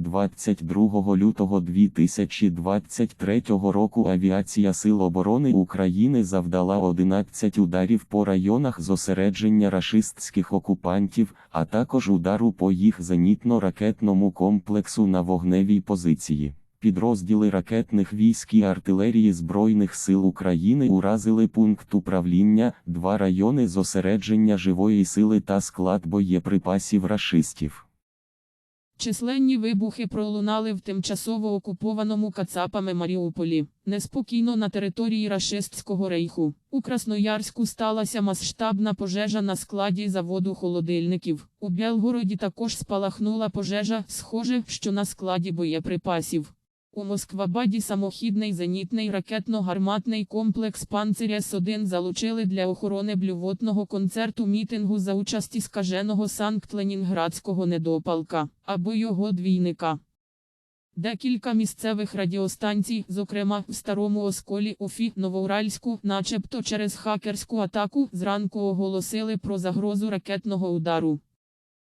22 лютого 2023 року Авіація Сил оборони України завдала 11 ударів по районах зосередження рашистських окупантів, а також удару по їх зенітно-ракетному комплексу на вогневій позиції. Підрозділи ракетних військ і артилерії Збройних сил України уразили пункт управління, два райони зосередження живої сили та склад боєприпасів рашистів. Численні вибухи пролунали в тимчасово окупованому Кацапами Маріуполі. Неспокійно на території рашистського рейху. У Красноярську сталася масштабна пожежа на складі заводу холодильників. У Белгороді також спалахнула пожежа, схоже, що на складі боєприпасів. У Москвабаді самохідний зенітний ракетно-гарматний комплекс «Панцирь С-1» залучили для охорони блювотного концерту мітингу за участі скаженого Санкт-Ленінградського недопалка або його двійника. Декілька місцевих радіостанцій, зокрема в Старому Осколі Офі Новоуральську, начебто через хакерську атаку, зранку оголосили про загрозу ракетного удару.